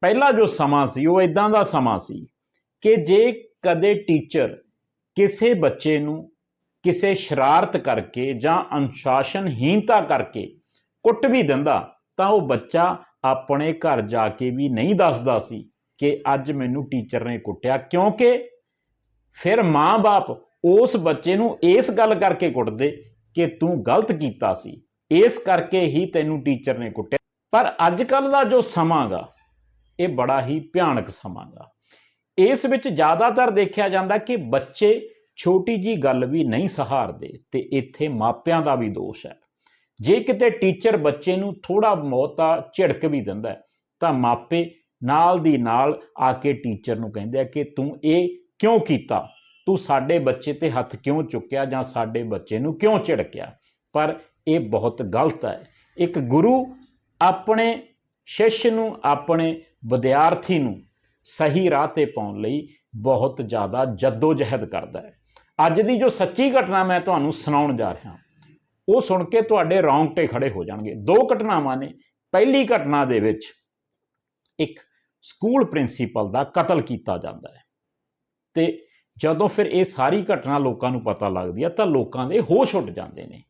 ਪਹਿਲਾ ਜੋ ਸਮਾਂ ਸੀ, ਉਹ ਇਦਾਂ ਦਾ ਸਮਾਂ ਸੀ ਕਿ ਜੇ ਕਦੇ ਟੀਚਰ ਕਿਸੇ ਬੱਚੇ ਨੂੰ ਕਿਸੇ ਸ਼ਰਾਰਤ ਕਰਕੇ ਜਾਂ ਅਨੁਸ਼ਾਸਨਹੀਨਤਾ ਕਰਕੇ ਕੁੱਟ ਵੀ ਦਿੰਦਾ, ਤਾਂ ਉਹ ਬੱਚਾ ਆਪਣੇ ਘਰ ਜਾ ਕੇ ਵੀ ਨਹੀਂ ਦੱਸਦਾ ਸੀ ਕਿ ਅੱਜ ਮੈਨੂੰ ਟੀਚਰ ਨੇ ਕੁੱਟਿਆ। ਕਿਉਂਕਿ ਫਿਰ ਮਾਂ-ਬਾਪ ਉਸ ਬੱਚੇ ਨੂੰ ਇਸ ਗੱਲ ਕਰਕੇ ਕੁੱਟਦੇ ਕਿ ਤੂੰ ਗਲਤ ਕੀਤਾ ਸੀ। ਇਸ ਕਰਕੇ ਹੀ ਤੈਨੂੰ ਟੀਚਰ ਨੇ ਕੁੱਟਿਆ। ਪਰ ਅੱਜ ਕੱਲ ਦਾ ਜੋ ਸਮਾਂ ਗਾ ਇਹ ਬੜਾ ਹੀ ਭਿਆਨਕ ਸਮਾਂਗਾ ਇਸ ਵਿੱਚ ਜ਼ਿਆਦਾਤਰ ਦੇਖਿਆ ਜਾਂਦਾ ਕਿ ਬੱਚੇ ਛੋਟੀ ਜੀ ਗੱਲ ਵੀ ਨਹੀਂ ਸਹਾਰਦੇ ਤੇ ਇੱਥੇ ਮਾਪਿਆਂ ਦਾ ਵੀ ਦੋਸ਼ ਹੈ। ਜੇ ਕਿਤੇ ਟੀਚਰ ਬੱਚੇ ਨੂੰ ਥੋੜਾ ਬਹੁਤਾ ਝਿੜਕ ਵੀ ਦਿੰਦਾ ਤਾਂ ਮਾਪੇ ਨਾਲ ਦੀ ਨਾਲ ਆ ਕੇ ਟੀਚਰ ਨੂੰ ਕਹਿੰਦੇ ਆ ਕਿ ਤੂੰ ਇਹ ਕਿਉਂ ਕੀਤਾ? ਤੂੰ ਸਾਡੇ ਬੱਚੇ ਤੇ ਹੱਥ ਕਿਉਂ ਚੁੱਕਿਆ ਜਾਂ ਸਾਡੇ ਬੱਚੇ ਨੂੰ ਕਿਉਂ ਝਿੜਕਿਆ? ਪਰ ਇਹ ਬਹੁਤ ਗਲਤ ਹੈ। ਇੱਕ ਗੁਰੂ ਆਪਣੇ ਸ਼ਿਸ਼ ਨੂੰ ਆਪਣੇ ਵਿਦਿਆਰਥੀ ਨੂੰ ਸਹੀ ਰਾਹ ਤੇ ਪਾਉਣ ਲਈ ਬਹੁਤ ਜ਼ਿਆਦਾ ਜਦੋਜਹਿਦ ਕਰਦਾ ਹੈ। ਅੱਜ ਦੀ ਜੋ ਸੱਚੀ ਘਟਨਾ ਮੈਂ ਤੁਹਾਨੂੰ ਸੁਣਾਉਣ ਜਾ ਰਿਹਾ ਉਹ ਸੁਣ ਕੇ ਤੁਹਾਡੇ ਰੌਂਗਟੇ ਖੜੇ ਹੋ ਜਾਣਗੇ। ਦੋ ਘਟਨਾਵਾਂ ਨੇ। ਪਹਿਲੀ ਘਟਨਾ ਦੇ ਵਿੱਚ ਇੱਕ ਸਕੂਲ ਪ੍ਰਿੰਸੀਪਲ ਦਾ ਕਤਲ ਕੀਤਾ ਜਾਂਦਾ ਹੈ। ਤੇ ਜਦੋਂ ਫਿਰ ਇਹ ਸਾਰੀ ਘਟਨਾ ਲੋਕਾਂ ਨੂੰ ਪਤਾ ਲੱਗਦੀ ਹੈ, ਤਾਂ ਲੋਕਾਂ ਦੇ ਹੋਸ਼ ਉੱਡ ਜਾਂਦੇ ਨੇ।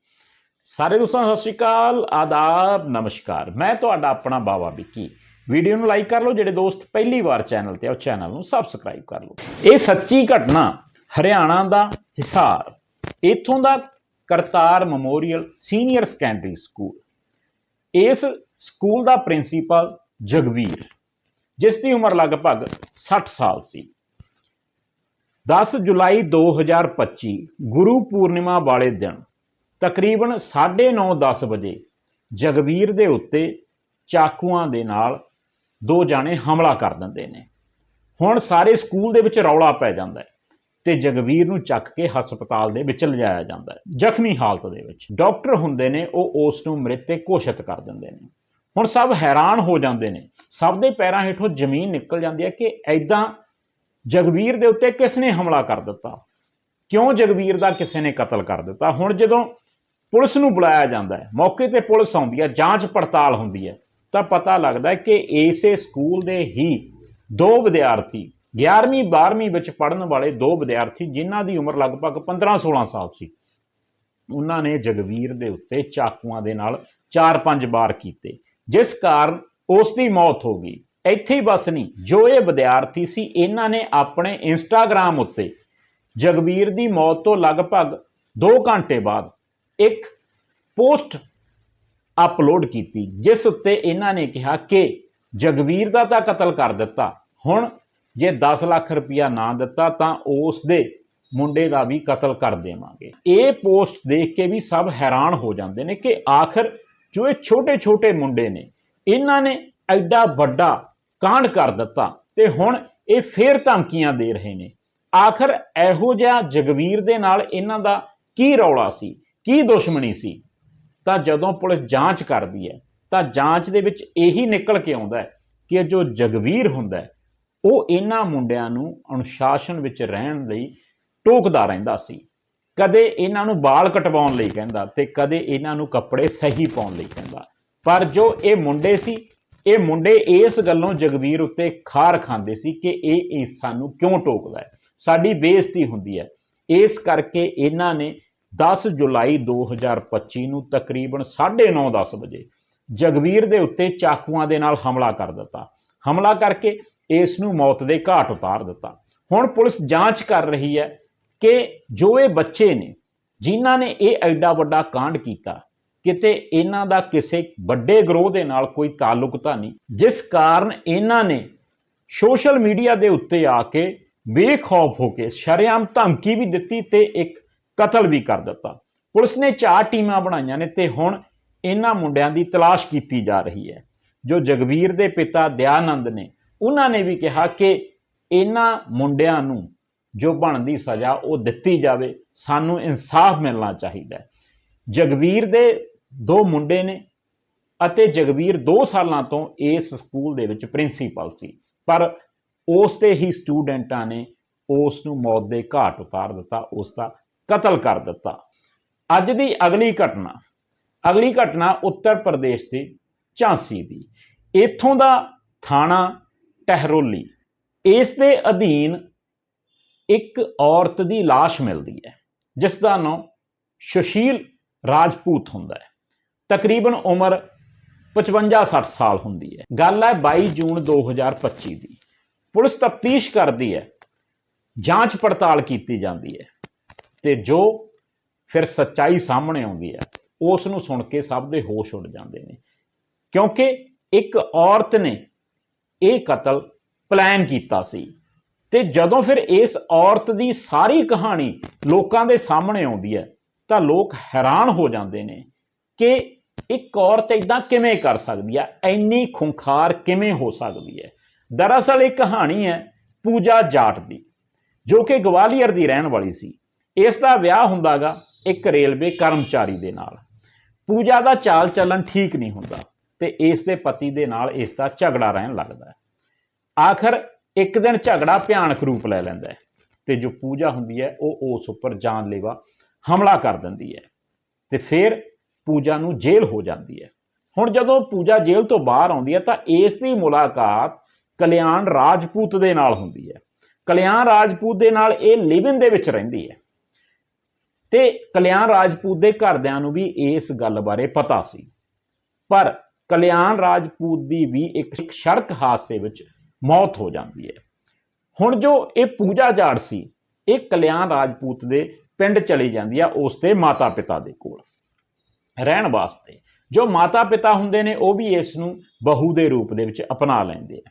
ਸਾਰੇ ਦੋਸਤਾਂ, ਸਤਿ ਸ਼੍ਰੀ ਅਕਾਲ, ਆਦਾਬ, ਨਮਸਕਾਰ। ਮੈਂ ਤੁਹਾਡਾ ਆਪਣਾ ਬਾਵਾ ਵਿੱਕੀ। ਵੀਡੀਓ ਨੂੰ ਲਾਈਕ ਕਰ ਲਓ, ਜਿਹੜੇ ਦੋਸਤ ਪਹਿਲੀ ਵਾਰ ਚੈਨਲ ਤੇ ਆ, ਉਹ ਚੈਨਲ ਨੂੰ ਸਬਸਕ੍ਰਾਈਬ ਕਰ ਲਓ। ਇਹ ਸੱਚੀ ਘਟਨਾ ਹਰਿਆਣਾ ਦਾ ਹਿਸਾਰ। ਇਥੋਂ ਦਾ Kartar Memorial Senior Secondary School. ਇਸ ਸਕੂਲ ਦਾ ਪ੍ਰਿੰਸੀਪਲ ਜਗਵੀਰ, ਜਿਸ ਦੀ ਉਮਰ ਲਗਭਗ 60 ਸਾਲ ਸੀ। 10 ਜੁਲਾਈ 2025 ਗੁਰੂ ਪੂਰਨਿਮਾ ਵਾਲੇ ਦਿਨ ਤਕਰੀਬਨ 9:30 ਵਜੇ ਜਗਵੀਰ ਦੇ ਉੱਤੇ ਚਾਕੂਆਂ ਦੇ ਨਾਲ ਦੋ ਜਾਣੇ ਹਮਲਾ ਕਰ ਦਿੰਦੇ ਨੇ। ਹੁਣ ਸਾਰੇ ਸਕੂਲ ਦੇ ਵਿੱਚ ਰੌਲਾ ਪੈ ਜਾਂਦਾ ਹੈ ਤੇ ਜਗਵੀਰ ਨੂੰ ਚੱਕ ਕੇ ਹਸਪਤਾਲ ਦੇ ਵਿੱਚ ਲਿਜਾਇਆ ਜਾਂਦਾ ਹੈ। ਜ਼ਖਮੀ ਹਾਲਤ ਦੇ ਵਿੱਚ ਡਾਕਟਰ ਹੁੰਦੇ ਨੇ, ਉਹ ਉਸ ਨੂੰ ਮ੍ਰਿਤ ਘੋਸ਼ਿਤ ਕਰ ਦਿੰਦੇ ਨੇ। ਹੁਣ ਸਭ ਹੈਰਾਨ ਹੋ ਜਾਂਦੇ ਨੇ। ਸਭ ਦੇ ਪੈਰਾਂ ਹੇਠੋਂ ਜ਼ਮੀਨ ਨਿਕਲ ਜਾਂਦੀ ਹੈ ਕਿ ਐਦਾਂ ਜਗਵੀਰ ਦੇ ਉੱਤੇ ਕਿਸ ਨੇ ਹਮਲਾ ਕਰ ਦਿੱਤਾ? ਕਿਉਂ ਜਗਵੀਰ ਦਾ ਕਿਸੇ ਨੇ ਕਤਲ ਕਰ ਦਿੱਤਾ? ਹੁਣ ਜਦੋਂ ਪੁਲਿਸ ਨੂੰ ਬੁਲਾਇਆ ਜਾਂਦਾ ਹੈ, ਮੌਕੇ ਤੇ ਪੁਲਿਸ ਆਉਂਦੀ ਹੈ, ਜਾਂਚ ਪੜਤਾਲ ਹੁੰਦੀ ਹੈ। ਤਾਂ ਪਤਾ ਲੱਗਦਾ ਕਿ ਇਸੇ ਸਕੂਲ ਦੇ ਹੀ ਦੋ ਵਿਦਿਆਰਥੀ 11ਵੀਂ 12ਵੀਂ ਵਿੱਚ ਪੜ੍ਹਨ ਵਾਲੇ ਦੋ ਵਿਦਿਆਰਥੀ ਜਿਨ੍ਹਾਂ ਦੀ ਉਮਰ ਲਗਭਗ 15-16 ਸਾਲ ਸੀ। ਉਹਨਾਂ ਨੇ ਜਗਵੀਰ ਦੇ ਉੱਤੇ ਚਾਕੂਆਂ ਦੇ ਨਾਲ 4-5 ਵਾਰ ਕੀਤੇ, ਜਿਸ ਕਾਰਨ ਉਸ ਦੀ ਮੌਤ ਹੋ ਗਈ। ਇੱਥੇ ਹੀ ਬਸ ਨਹੀਂ, ਜੋ ਇਹ ਵਿਦਿਆਰਥੀ ਸੀ, ਇਹਨਾਂ ਨੇ ਆਪਣੇ ਇੰਸਟਾਗ੍ਰam ਉੱਤੇ ਜਗਵੀਰ ਦੀ ਮੌਤ ਤੋਂ ਲਗਭਗ 2 ਘੰਟੇ ਬਾਅਦ ਇੱਕ ਪੋਸਟ ਅਪਲੋਡ ਕੀਤੀ, ਜਿਸ ਉੱਤੇ ਇਹਨਾਂ ਨੇ ਕਿਹਾ ਕਿ ਜਗਵੀਰ ਦਾ ਤਾਂ ਕਤਲ ਕਰ ਦਿੱਤਾ, ਹੁਣ ਜੇ 10 ਲੱਖ ਰੁਪਇਆ ਨਾ ਦਿੱਤਾ ਤਾਂ ਉਸ ਦੇ ਮੁੰਡੇ ਦਾ ਵੀ ਕਤਲ ਕਰ ਦੇਵਾਂਗੇ। ਇਹ ਪੋਸਟ ਦੇਖ ਕੇ ਵੀ ਸਭ ਹੈਰਾਨ ਹੋ ਜਾਂਦੇ ਨੇ ਕਿ ਆਖਰ ਜੋ ਇਹ ਛੋਟੇ-ਛੋਟੇ ਮੁੰਡੇ ਨੇ, ਇਹਨਾਂ ਨੇ ਐਡਾ ਵੱਡਾ ਕਾਂਡ ਕਰ ਦਿੱਤਾ ਤੇ ਹੁਣ ਇਹ ਫੇਰ ਧਮਕੀਆਂ ਦੇ ਰਹੇ ਨੇ। ਆਖਰ ਇਹੋ ਜਿਹਾ ਜਗਵੀਰ ਦੇ ਨਾਲ ਇਹਨਾਂ ਦਾ ਕੀ ਰੌਲਾ ਸੀ, ਕੀ ਦੁਸ਼ਮਣੀ ਸੀ? ਤਾਂ ਜਦੋਂ ਪੁਲਿਸ ਜਾਂਚ ਕਰਦੀ ਹੈ, ਤਾਂ ਜਾਂਚ ਦੇ ਵਿੱਚ ਇਹੀ ਨਿਕਲ ਕੇ ਆਉਂਦਾ ਹੈ ਕਿ ਜੋ ਜਗਵੀਰ ਹੁੰਦਾ ਹੈ, ਉਹ ਇਹਨਾਂ ਮੁੰਡਿਆਂ ਨੂੰ ਅਨੁਸ਼ਾਸਨ ਵਿੱਚ ਰਹਿਣ ਲਈ ਟੋਕਦਾ ਰਹਿੰਦਾ ਸੀ। ਕਦੇ ਇਹਨਾਂ ਨੂੰ ਵਾਲ ਕਟਵਾਉਣ ਲਈ ਕਹਿੰਦਾ ਤੇ ਕਦੇ ਇਹਨਾਂ ਨੂੰ ਕੱਪੜੇ ਸਹੀ ਪਾਉਣ ਲਈ ਕਹਿੰਦਾ। ਪਰ ਜੋ ਇਹ ਮੁੰਡੇ ਸੀ, ਇਹ ਮੁੰਡੇ ਇਸ ਗੱਲੋਂ ਜਗਵੀਰ ਉੱਤੇ ਖਾਰ ਖਾਂਦੇ ਸੀ ਕਿ ਇਹ ਸਾਨੂੰ ਕਿਉਂ ਟੋਕਦਾ ਹੈ? ਸਾਡੀ ਬੇਇੱਜ਼ਤੀ ਹੁੰਦੀ ਹੈ। ਇਸ ਕਰਕੇ ਇਹਨਾਂ ਨੇ 10 ਜੁਲਾਈ 2025 ਨੂੰ ਤਕਰੀਬਨ 9:30 10 ਵਜੇ ਜਗਵੀਰ ਦੇ ਉੱਤੇ ਚਾਕੂਆਂ ਦੇ ਨਾਲ ਹਮਲਾ ਕਰ ਦਿੱਤਾ। ਹਮਲਾ ਕਰਕੇ ਇਸ ਨੂੰ ਮੌਤ ਦੇ ਘਾਟ ਉਤਾਰ ਦਿੱਤਾ। ਹੁਣ ਪੁਲਿਸ ਜਾਂਚ ਕਰ ਰਹੀ ਹੈ ਕਿ ਜੋ ਇਹ ਬੱਚੇ ਨੇ, ਜਿਨ੍ਹਾਂ ਨੇ ਇਹ ਐਡਾ ਵੱਡਾ ਕਾਂਡ ਕੀਤਾ, ਕਿਤੇ ਇਹਨਾਂ ਦਾ ਕਿਸੇ ਵੱਡੇ ਗਰੋਹ ਦੇ ਨਾਲ ਕੋਈ ਤਾਲੁਕ ਤਾਂ ਨਹੀਂ। ਜਿਸ ਕਾਰਨ ਇਹਨਾਂ ਨੇ ਸੋਸ਼ਲ ਮੀਡੀਆ ਦੇ ਉੱਤੇ ਆ ਕੇ ਬੇਖੌਫ ਹੋ ਕੇ ਸ਼ਰੇਆਮ ਧਮਕੀ ਵੀ ਦਿੱਤੀ ਤੇ ਇੱਕ ਕਤਲ ਵੀ ਕਰ ਦਿੱਤਾ। ਪੁਲਿਸ ਨੇ ਚਾਰ ਟੀਮਾਂ ਬਣਾਈਆਂ ਨੇ ਤੇ ਹੁਣ ਇਹਨਾਂ ਮੁੰਡਿਆਂ ਦੀ ਤਲਾਸ਼ ਕੀਤੀ ਜਾ ਰਹੀ ਹੈ। ਜੋ ਜਗਵੀਰ ਦੇ ਪਿਤਾ ਦਿਆਨੰਦ ਨੇ, ਉਹਨਾਂ ਨੇ ਵੀ ਕਿਹਾ ਕਿ ਇਹਨਾਂ ਮੁੰਡਿਆਂ ਨੂੰ ਜੋ ਬਣਦੀ ਸਜ਼ਾ ਉਹ ਦਿੱਤੀ ਜਾਵੇ, ਸਾਨੂੰ ਇਨਸਾਫ ਮਿਲਣਾ ਚਾਹੀਦਾ ਹੈ। ਜਗਵੀਰ ਦੇ ਦੋ ਮੁੰਡੇ ਨੇ ਅਤੇ ਜਗਵੀਰ 2 ਸਾਲਾਂ ਤੋਂ ਇਸ ਸਕੂਲ ਦੇ ਵਿੱਚ ਪ੍ਰਿੰਸੀਪਲ ਸੀ, ਪਰ ਉਸ ਦੇ ਹੀ ਸਟੂਡੈਂਟਾਂ ਨੇ ਉਸ ਨੂੰ ਮੌਤ ਦੇ ਘਾਟ ਉਤਾਰ ਦਿੱਤਾ, ਉਸ ਦਾ ਕਤਲ ਕਰ ਦਿੱਤਾ। ਅੱਜ ਦੀ ਅਗਲੀ ਘਟਨਾ ਅਗਲੀ ਘਟਨਾ ਉੱਤਰ ਪ੍ਰਦੇਸ਼ ਦੇ ਝਾਂਸੀ ਦੀ। ਇੱਥੋਂ ਦਾ ਥਾਣਾ ਟਹਿਰੋਲੀ। ਇਸ ਦੇ ਅਧੀਨ ਇੱਕ ਔਰਤ ਦੀ লাশ ਮਿਲਦੀ ਹੈ, ਜਿਸ ਦਾ ਨਾਮ ਸੁਸ਼ੀਲ ਰਾਜਪੂਤ ਹੁੰਦਾ ਹੈ। ਤਕਰੀਬਨ ਉਮਰ 55-60 ਸਾਲ ਹੁੰਦੀ ਹੈ। ਗੱਲ ਹੈ 22 ਜੂਨ 2025 ਦੀ। ਪੁਲਿਸ ਤਫਤੀਸ਼ ਕਰਦੀ ਹੈ, ਜਾਂਚ ਪੜਤਾਲ ਕੀਤੀ ਜਾਂਦੀ ਹੈ। ਤੇ ਜੋ ਫਿਰ ਸੱਚਾਈ ਸਾਹਮਣੇ ਆਉਂਦੀ ਹੈ, ਉਸ ਨੂੰ ਸੁਣ ਕੇ ਸਭ ਦੇ ਹੋਸ਼ ਉੱਡ ਜਾਂਦੇ ਨੇ। ਕਿਉਂਕਿ ਇੱਕ ਔਰਤ ਨੇ ਇਹ ਕਤਲ ਪਲਾਨ ਕੀਤਾ ਸੀ ਤੇ ਜਦੋਂ ਫਿਰ ਇਸ ਔਰਤ ਦੀ ਸਾਰੀ ਕਹਾਣੀ ਲੋਕਾਂ ਦੇ ਸਾਹਮਣੇ ਆਉਂਦੀ ਹੈ, ਤਾਂ ਲੋਕ ਹੈਰਾਨ ਹੋ ਜਾਂਦੇ ਨੇ ਕਿ ਇੱਕ ਔਰਤ ਇਦਾਂ ਕਿਵੇਂ ਕਰ ਸਕਦੀ ਹੈ, ਇੰਨੀ ਖੁੰਖਾਰ ਕਿਵੇਂ ਹੋ ਸਕਦੀ ਹੈ। ਦਰਅਸਲ ਇਹ ਕਹਾਣੀ ਹੈ ਪੂਜਾ ਜਾਟ ਦੀ, ਜੋ ਕਿ ਗਵਾਲੀਅਰ ਦੀ ਰਹਿਣ ਵਾਲੀ ਸੀ। ਇਸ ਦਾ ਵਿਆਹ ਹੁੰਦਾਗਾ ਇੱਕ ਰੇਲਵੇ ਕਰਮਚਾਰੀ ਦੇ ਨਾਲ। ਪੂਜਾ ਦਾ ਚਾਲ ਚੱਲਣ ਠੀਕ ਨਹੀਂ ਹੁੰਦਾ ਤੇ ਇਸ ਦੇ ਪਤੀ ਦੇ ਨਾਲ ਇਸ ਦਾ ਝਗੜਾ ਰਹਿਣ ਲੱਗਦਾ ਹੈ। ਆਖਰ ਇੱਕ ਦਿਨ ਝਗੜਾ ਭਿਆਨਕ ਰੂਪ ਲੈ ਲੈਂਦਾ ਹੈ ਤੇ ਜੋ ਪੂਜਾ ਹੁੰਦੀ ਹੈ, ਉਹ ਉਸ ਉੱਪਰ ਜਾਨਲੇਵਾ ਹਮਲਾ ਕਰ ਦਿੰਦੀ ਹੈ ਤੇ ਫਿਰ ਪੂਜਾ ਨੂੰ ਜੇਲ੍ਹ ਹੋ ਜਾਂਦੀ ਹੈ। ਹੁਣ ਜਦੋਂ ਪੂਜਾ ਜੇਲ੍ਹ ਤੋਂ ਬਾਹਰ ਆਉਂਦੀ ਹੈ ਤਾਂ ਇਸ ਦੀ ਮੁਲਾਕਾਤ ਕਲਿਆਣ ਰਾਜਪੂਤ ਦੇ ਨਾਲ ਹੁੰਦੀ ਹੈ। ਕਲਿਆਣ ਰਾਜਪੂਤ ਦੇ ਨਾਲ ਇਹ ਲਿਵਿਨ ਦੇ ਵਿੱਚ ਰਹਿੰਦੀ ਹੈ। ਤੇ ਕਲਿਆਣ ਰਾਜਪੂਤ ਦੇ ਘਰਦਿਆਂ ਨੂੰ ਵੀ ਇਸ ਗੱਲ ਬਾਰੇ ਪਤਾ ਸੀ। ਪਰ ਕਲਿਆਣ ਰਾਜਪੂਤ ਦੀ ਵੀ ਇੱਕ ਸੜਕ ਹਾਦਸੇ ਵਿੱਚ ਮੌਤ ਹੋ ਜਾਂਦੀ ਹੈ। ਹੁਣ ਜੋ ਇਹ ਪੂਜਾ ਜਾੜ ਸੀ, ਇਹ ਕਲਿਆਣ ਰਾਜਪੂਤ ਦੇ ਪਿੰਡ ਚਲੀ ਜਾਂਦੀ ਆ ਉਸ ਦੇ ਮਾਤਾ ਪਿਤਾ ਦੇ ਕੋਲ। ਰਹਿਣ ਵਾਸਤੇ ਜੋ ਮਾਤਾ ਪਿਤਾ ਹੁੰਦੇ ਨੇ, ਉਹ ਵੀ ਇਸ ਨੂੰ ਬਹੂ ਦੇ ਰੂਪ ਦੇ ਵਿੱਚ ਅਪਣਾ ਲੈਂਦੇ ਆ।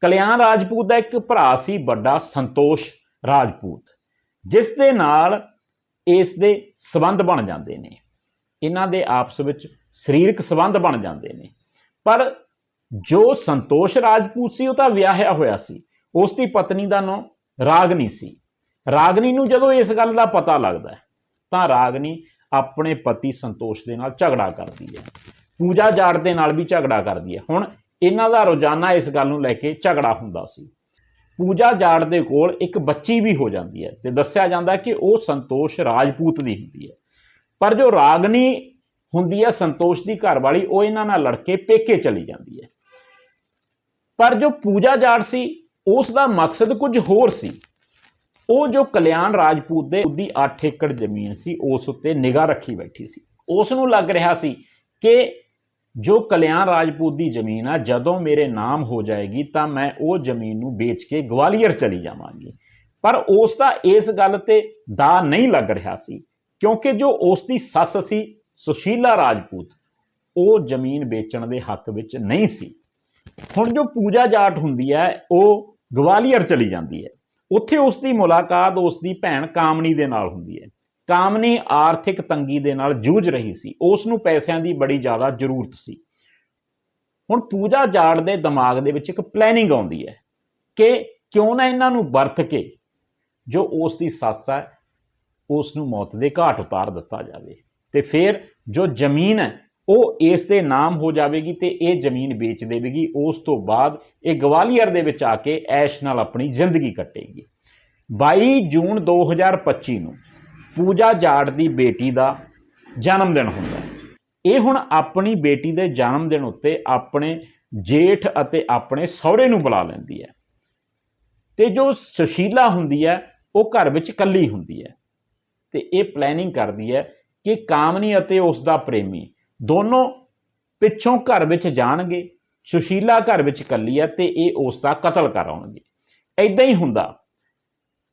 ਕਲਿਆਣ ਰਾਜਪੂਤ ਦਾ ਇੱਕ ਭਰਾ ਸੀ, ਵੱਡਾ ਸੰਤੋਸ਼ ਰਾਜਪੂਤ, ਜਿਸ ਦੇ ਨਾਲ ਇਸ ਦੇ ਸਬੰਧ ਬਣ ਜਾਂਦੇ ਨੇ। ਇਹਨਾਂ ਦੇ ਆਪਸ ਵਿੱਚ ਸਰੀਰਕ ਸਬੰਧ ਬਣ ਜਾਂਦੇ ਨੇ। ਪਰ ਜੋ ਸੰਤੋਸ਼ ਰਾਜਪੂਤ ਸੀ, ਉਹ ਤਾਂ ਵਿਆਹਿਆ ਹੋਇਆ ਸੀ। ਉਸ ਦੀ ਪਤਨੀ ਦਾ ਨਾਮ ਰਾਗਨੀ ਸੀ। ਰਾਗਨੀ ਨੂੰ ਜਦੋਂ ਇਸ ਗੱਲ ਦਾ ਪਤਾ ਲੱਗਦਾ ਤਾਂ ਰਾਗਨੀ ਆਪਣੇ ਪਤੀ ਸੰਤੋਸ਼ ਦੇ ਨਾਲ ਝਗੜਾ ਕਰਦੀ ਹੈ। ਪੂਜਾ ਜਾੜ ਦੇ ਨਾਲ ਵੀ ਝਗੜਾ ਕਰਦੀ ਹੈ। ਹੁਣ ਇਹਨਾਂ ਦਾ ਰੋਜ਼ਾਨਾ ਇਸ ਗੱਲ ਨੂੰ ਲੈ ਕੇ ਝਗੜਾ ਹੁੰਦਾ ਸੀ। ਪੂਜਾ ਜਾੜ ਦੇ ਕੋਲ ਇੱਕ ਬੱਚੀ ਵੀ ਹੋ ਜਾਂਦੀ ਹੈ ਤੇ ਦੱਸਿਆ ਜਾਂਦਾ ਕਿ ਉਹ ਸੰਤੋਸ਼ ਰਾਜਪੂਤ ਦੀ ਹੁੰਦੀ ਹੈ। ਪਰ ਜੋ ਰਾਗਨੀ ਹੁੰਦੀ ਹੈ, ਸੰਤੋਸ਼ ਦੀ ਘਰ ਵਾਲੀ, ਉਹ ਇਹਨਾਂ ਨਾਲ ਲੜ ਕੇ ਪੇਕੇ ਚਲੀ ਜਾਂਦੀ ਹੈ। ਪਰ ਜੋ ਪੂਜਾ ਜਾੜ ਸੀ, ਉਸ ਦਾ ਮਕਸਦ ਕੁਝ ਹੋਰ ਸੀ। ਉਹ ਜੋ ਕਲਿਆਣ ਰਾਜਪੂਤ ਦੇ ਉਹਦੀ 8 ਏਕੜ ਜ਼ਮੀਨ ਸੀ, ਉਸ ਉੱਤੇ ਨਿਗਾਹ ਰੱਖੀ ਬੈਠੀ ਸੀ। ਉਸ ਨੂੰ ਲੱਗ ਰਿਹਾ ਸੀ ਕਿ ਜੋ ਕਲਿਆਣ ਰਾਜਪੂਤ ਦੀ ਜ਼ਮੀਨ ਆ, ਜਦੋਂ ਮੇਰੇ ਨਾਮ ਹੋ ਜਾਏਗੀ ਤਾਂ ਮੈਂ ਉਹ ਜ਼ਮੀਨ ਨੂੰ ਵੇਚ ਕੇ ਗਵਾਲੀਅਰ ਚਲੀ ਜਾਵਾਂਗੀ। ਪਰ ਉਸ ਦਾ ਇਸ ਗੱਲ ਤੇ ਦਾ ਨਹੀਂ ਲੱਗ ਰਿਹਾ ਸੀ, ਕਿਉਂਕਿ ਜੋ ਉਸ ਦੀ ਸੱਸ ਸੀ, ਸੁਸ਼ੀਲਾ ਰਾਜਪੂਤ, ਉਹ ਜ਼ਮੀਨ ਵੇਚਣ ਦੇ ਹੱਕ ਵਿੱਚ ਨਹੀਂ ਸੀ। ਹੁਣ ਜੋ ਪੂਜਾ ਜਾਟ ਹੁੰਦੀ ਹੈ, ਉਹ ਗਵਾਲੀਅਰ ਚਲੀ ਜਾਂਦੀ ਹੈ। ਉੱਥੇ ਉਸ ਦੀ ਮੁਲਾਕਾਤ, ਉਸ ਦੀ ਭੈਣ ਕਾਮਨੀ ਦੇ ਨਾਲ ਹੁੰਦੀ ਹੈ। ਕਾਮਨੀ ਆਰਥਿਕ ਤੰਗੀ ਦੇ ਨਾਲ ਜੂਝ ਰਹੀ ਸੀ। ਉਸ ਨੂੰ ਪੈਸਿਆਂ ਦੀ ਬੜੀ ਜ਼ਿਆਦਾ ਜ਼ਰੂਰਤ ਸੀ। ਹੁਣ ਪੂਜਾ ਜਾੜ ਦੇ ਦਿਮਾਗ ਦੇ ਵਿੱਚ ਇੱਕ ਪਲੈਨਿੰਗ ਆਉਂਦੀ ਹੈ ਕਿ ਕਿਉਂ ਨਾ ਇਹਨਾਂ ਨੂੰ ਵਰਤ ਕੇ ਜੋ ਉਸ ਦੀ ਸੱਸ ਹੈ ਉਸ ਨੂੰ ਮੌਤ ਦੇ ਘਾਟ ਉਤਾਰ ਦਿੱਤਾ ਜਾਵੇ ਤੇ ਫਿਰ ਜੋ ਜ਼ਮੀਨ ਹੈ, ਉਹ ਇਸ ਦੇ ਨਾਮ ਹੋ ਜਾਵੇਗੀ ਤੇ ਇਹ ਜ਼ਮੀਨ ਵੇਚ ਦੇਵੇਗੀ। ਉਸ ਤੋਂ ਬਾਅਦ ਇਹ ਗਵਾਲੀਅਰ ਦੇ ਵਿੱਚ ਆ ਕੇ ਐਸ਼ ਨਾਲ ਆਪਣੀ ਜ਼ਿੰਦਗੀ ਕੱਟੇਗੀ। 22 ਜੂਨ 2025 ਨੂੰ ਪੂਜਾ ਜਾਟ ਦੀ ਬੇਟੀ ਦਾ ਜਨਮ ਦਿਨ ਹੁੰਦਾ ਇਹ ਹੁਣ ਆਪਣੀ ਬੇਟੀ ਦੇ ਜਨਮ ਦਿਨ ਉੱਤੇ ਆਪਣੇ ਜੇਠ ਅਤੇ ਆਪਣੇ ਸਹੁਰੇ ਨੂੰ ਬੁਲਾ ਲੈਂਦੀ ਹੈ। ਤੇ ਜੋ ਸੁਸ਼ੀਲਾ ਹੁੰਦੀ ਹੈ, ਉਹ ਘਰ ਵਿੱਚ ਇਕੱਲੀ ਹੁੰਦੀ ਹੈ। ਤੇ ਇਹ ਪਲੈਨਿੰਗ ਕਰਦੀ ਹੈ ਕਿ ਕਾਮਨੀ ਅਤੇ ਉਸ ਦਾ ਪ੍ਰੇਮੀ ਦੋਨੋਂ ਪਿੱਛੋਂ ਘਰ ਵਿੱਚ ਜਾਣਗੇ, ਸੁਸ਼ੀਲਾ ਘਰ ਵਿੱਚ ਇਕੱਲੀ ਹੈ ਤੇ ਇਹ ਉਸ ਦਾ ਕਤਲ ਕਰਾਉਣਗੇ ਐਦਾਂ ਹੀ ਹੁੰਦਾ।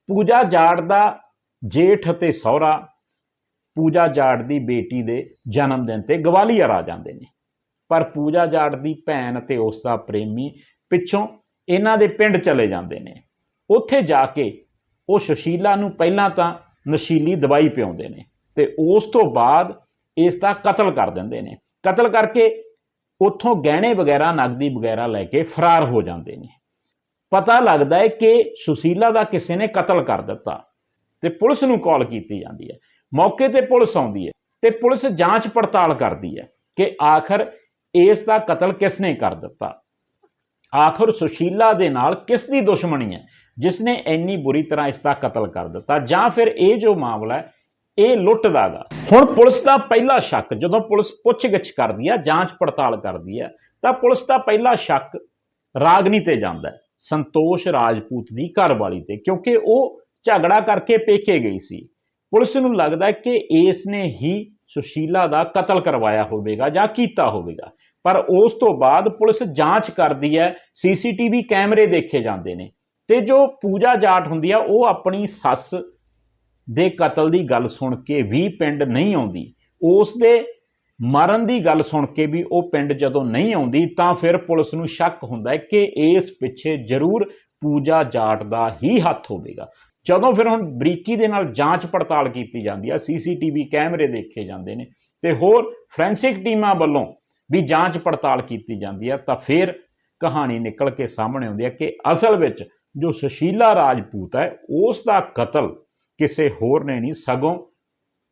ਪੂਜਾ ਜਾਟ ਦਾ ਜੇਠ ਅਤੇ ਸਹੁਰਾ ਪੂਜਾ ਜਾਟ ਦੀ ਬੇਟੀ ਦੇ ਜਨਮ ਦਿਨ ਤੇ ਗਵਾਲੀਅਰ ਆ ਜਾਂਦੇ ਨੇ। ਪਰ ਪੂਜਾ ਜਾਟ ਦੀ ਭੈਣ ਅਤੇ ਉਸ ਦਾ ਪ੍ਰੇਮੀ ਪਿੱਛੋਂ ਇਹਨਾਂ ਦੇ ਪਿੰਡ ਚਲੇ ਜਾਂਦੇ ਨੇ। ਉੱਥੇ ਜਾ ਕੇ ਉਹ ਸੁਸ਼ੀਲਾ ਨੂੰ ਪਹਿਲਾਂ ਤਾਂ ਨਸ਼ੀਲੀ ਦਵਾਈ ਪਿਆਉਂਦੇ ਨੇ ਤੇ ਉਸ ਤੋਂ ਬਾਅਦ ਇਸ ਦਾ ਕਤਲ ਕਰ ਦਿੰਦੇ ਨੇ। ਕਤਲ ਕਰਕੇ ਉੱਥੋਂ ਗਹਿਣੇ ਵਗੈਰਾ ਨਗਦੀ ਵਗੈਰਾ ਲੈ ਕੇ ਫਰਾਰ ਹੋ ਜਾਂਦੇ ਨੇ। ਪਤਾ ਲੱਗਦਾ ਹੈ ਕਿ ਸੁਸ਼ੀਲਾ ਦਾ ਕਿਸੇ ਨੇ ਕਤਲ ਕਰ ਦਿੱਤਾ। ਤੇ ਪੁਲਿਸ ਨੂੰ ਕਾਲ ਕੀਤੀ ਜਾਂਦੀ ਹੈ। ਮੌਕੇ ਤੇ ਪੁਲਿਸ ਆਉਂਦੀ ਹੈ ਤੇ ਪੁਲਿਸ ਜਾਂਚ ਪੜਤਾਲ ਕਰਦੀ ਹੈ ਕਿ ਆਖਰ ਇਸ ਦਾ ਕਤਲ ਕਿਸ ਨੇ ਕਰ ਦਿੱਤਾ। ਆਖਰ ਸੁਸ਼ੀਲਾ ਦੇ ਨਾਲ ਕਿਸ ਦੀ ਦੁਸ਼ਮਣੀ ਹੈ? ਜਿਸ ਨੇ ਇੰਨੀ ਬੁਰੀ ਤਰ੍ਹਾਂ ਇਸ ਦਾ ਕਤਲ ਕਰ ਦਿੱਤਾ ਜਾਂ ਫਿਰ ਇਹ ਜੋ ਮਾਮਲਾ ਹੈ, ਇਹ ਲੁੱਟ ਦਾ ਗਾ। ਹੁਣ ਪੁਲਿਸ ਦਾ ਪਹਿਲਾ ਸ਼ੱਕ ਜਦੋਂ ਪੁਲਿਸ ਪੁੱਛਗਿੱਛ ਕਰਦੀ ਹੈ, ਜਾਂਚ ਪੜਤਾਲ ਕਰਦੀ ਹੈ, ਤਾਂ ਪੁਲਿਸ ਦਾ ਪਹਿਲਾ ਸ਼ੱਕ ਰਾਗਨੀ ਤੇ ਜਾਂਦਾ ਹੈ, ਸੰਤੋਸ਼ ਰਾਜਪੂਤ ਦੀ ਘਰਵਾਲੀ ਤੇ, ਕਿਉਂਕਿ ਉਹ ਝਗੜਾ ਕਰਕੇ ਪੇਕੇ ਗਈ ਸੀ। ਪੁਲਿਸ ਨੂੰ ਲੱਗਦਾ ਕਿ ਇਸ ਨੇ ਹੀ ਸੁਸ਼ੀਲਾ ਦਾ ਕਤਲ ਕਰਵਾਇਆ ਹੋਵੇਗਾ ਜਾਂ ਕੀਤਾ ਹੋਵੇਗਾ। ਪਰ ਉਸ ਤੋਂ ਬਾਅਦ ਪੁਲਿਸ ਜਾਂਚ ਕਰਦੀ ਹੈ, ਸੀਸੀਟੀਵੀ ਕੈਮਰੇ ਦੇਖੇ ਜਾਂਦੇ ਨੇ ਤੇ ਜੋ ਪੂਜਾ ਜਾਟ ਹੁੰਦੀ ਆ, ਉਹ ਆਪਣੀ ਸੱਸ ਦੇ ਕਤਲ ਦੀ ਗੱਲ ਸੁਣ ਕੇ ਵੀ ਪਿੰਡ ਨਹੀਂ ਆਉਂਦੀ। ਉਸ ਦੇ ਮਰਨ ਦੀ ਗੱਲ ਸੁਣ ਕੇ ਵੀ ਉਹ ਪਿੰਡ ਜਦੋਂ ਨਹੀਂ ਆਉਂਦੀ, ਤਾਂ ਫਿਰ ਪੁਲਿਸ ਨੂੰ ਸ਼ੱਕ ਹੁੰਦਾ ਹੈ ਕਿ ਇਸ ਪਿੱਛੇ ਜ਼ਰੂਰ ਪੂਜਾ ਜਾਟ ਦਾ ਹੀ ਹੱਥ ਹੋਵੇਗਾ। ਜਦੋਂ ਫਿਰ ਹੁਣ ਬਰੀਕੀ ਦੇ ਨਾਲ ਜਾਂਚ ਪੜਤਾਲ ਕੀਤੀ ਜਾਂਦੀ ਹੈ ਸੀਸੀਟੀਵੀ ਕੈਮਰੇ ਦੇਖੇ ਜਾਂਦੇ ਨੇ ਤੇ ਹੋਰ ਫੋਰੈਂਸਿਕ ਟੀਮਾਂ ਵੱਲੋਂ ਵੀ ਜਾਂਚ ਪੜਤਾਲ ਕੀਤੀ ਜਾਂਦੀ ਹੈ ਤਾਂ ਫਿਰ ਕਹਾਣੀ ਨਿਕਲ ਕੇ ਸਾਹਮਣੇ ਆਉਂਦੀ ਹੈ ਕਿ ਅਸਲ ਵਿੱਚ ਜੋ ਸੁਸ਼ੀਲਾ ਰਾਜਪੂਤ ਹੈ, ਉਸ ਦਾ ਕਤਲ ਕਿਸੇ ਹੋਰ ਨੇ ਨਹੀਂ, ਸਗੋਂ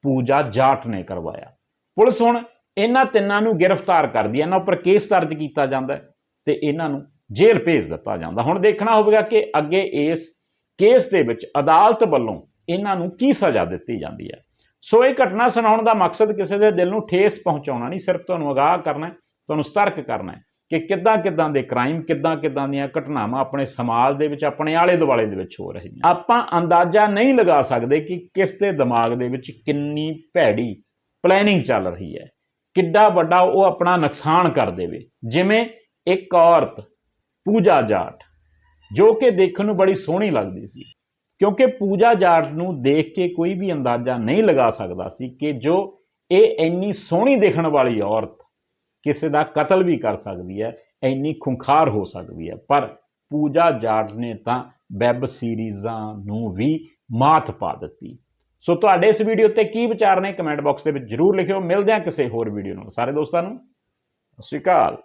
ਪੂਜਾ ਜਾਟ ਨੇ ਕਰਵਾਇਆ। ਪੁਲਿਸ ਹੁਣ ਇਹਨਾਂ ਤਿੰਨਾਂ ਨੂੰ ਗ੍ਰਿਫਤਾਰ ਕਰਦੀ ਹੈ ਇਹਨਾਂ ਉੱਪਰ ਕੇਸ ਦਰਜ ਕੀਤਾ ਜਾਂਦਾ ਹੈ ਤੇ ਇਹਨਾਂ ਨੂੰ ਜੇਲ੍ਹ ਭੇਜ ਦਿੱਤਾ ਜਾਂਦਾ। ਹੁਣ ਦੇਖਣਾ ਹੋਵੇਗਾ ਕਿ ਅੱਗੇ ਇਸ ਕੇਸ ਦੇ ਵਿੱਚ ਅਦਾਲਤ ਵੱਲੋਂ ਇਹਨਾਂ ਨੂੰ ਕੀ ਸਜ਼ਾ ਦਿੱਤੀ ਜਾਂਦੀ ਹੈ? ਸੋ ਇਹ ਘਟਨਾ ਸੁਣਾਉਣ ਦਾ ਮਕਸਦ ਕਿਸੇ ਦੇ ਦਿਲ ਨੂੰ ਠੇਸ ਪਹੁੰਚਾਉਣਾ ਨਹੀਂ, ਸਿਰਫ ਤੁਹਾਨੂੰ ਅਗਾਹ ਕਰਨਾ ਤੁਹਾਨੂੰ ਸਤਰਕ ਕਰਨਾ ਕਿ ਕਿੱਦਾਂ ਕਿੱਦਾਂ ਦੇ ਕ੍ਰਾਈਮ ਕਿੱਦਾਂ ਕਿੱਦਾਂ ਦੀਆਂ ਘਟਨਾਵਾਂ ਆਪਣੇ ਸਮਾਜ ਦੇ ਵਿੱਚ, ਆਪਣੇ ਆਲੇ ਦੁਆਲੇ ਦੇ ਵਿੱਚ ਹੋ ਰਹੀਆਂ ਆਪਾਂ ਅੰਦਾਜ਼ਾ ਨਹੀਂ ਲਗਾ ਸਕਦੇ ਕਿ ਕਿਸ ਦੇ ਦਿਮਾਗ ਦੇ ਵਿੱਚ ਕਿੰਨੀ ਭੈੜੀ ਪਲੈਨਿੰਗ ਚੱਲ ਰਹੀ ਹੈ। ਕਿੱਡਾ ਵੱਡਾ ਉਹ ਆਪਣਾ ਨੁਕਸਾਨ ਕਰ ਦੇਵੇ। ਜਿਵੇਂ ਇੱਕ ਔਰਤ ਪੂਜਾ ਜਾਟ ਜੋ ਕਿ ਦੇਖਣ ਨੂੰ ਬੜੀ ਸੋਹਣੀ ਲੱਗਦੀ ਸੀ। ਕਿਉਂਕਿ ਪੂਜਾ ਜਾਟ ਨੂੰ ਦੇਖ ਕੇ ਕੋਈ ਵੀ ਅੰਦਾਜ਼ਾ ਨਹੀਂ ਲਗਾ ਸਕਦਾ ਸੀ ਕਿ ਜੋ ਇਹ ਇੰਨੀ ਸੋਹਣੀ ਦੇਖਣ ਵਾਲੀ ਔਰਤ ਕਿਸੇ ਦਾ ਕਤਲ ਵੀ ਕਰ ਸਕਦੀ ਹੈ, ਇੰਨੀ ਖੁੰਖਾਰ ਹੋ ਸਕਦੀ ਹੈ। ਪਰ ਪੂਜਾ ਜਾਟ ਨੇ ਤਾਂ ਵੈਬ ਸੀਰੀਜ਼ਾਂ ਨੂੰ ਵੀ ਮਾਤ ਪਾ ਦਿੱਤੀ। ਸੋ ਤੁਹਾਡੇ ਇਸ ਵੀਡੀਓ ਤੇ ਕੀ ਵਿਚਾਰ ਨੇ ਕਮੈਂਟ ਬਾਕਸ ਦੇ ਵਿੱਚ ਜਰੂਰ ਲਿਖਿਓ। ਮਿਲਦੇ ਹਾਂ ਕਿਸੇ ਹੋਰ ਵੀਡੀਓ ਨਾਲ। ਸਾਰੇ ਦੋਸਤਾਂ ਨੂੰ, ਸਤਿ ਸ਼੍ਰੀ ਅਕਾਲ।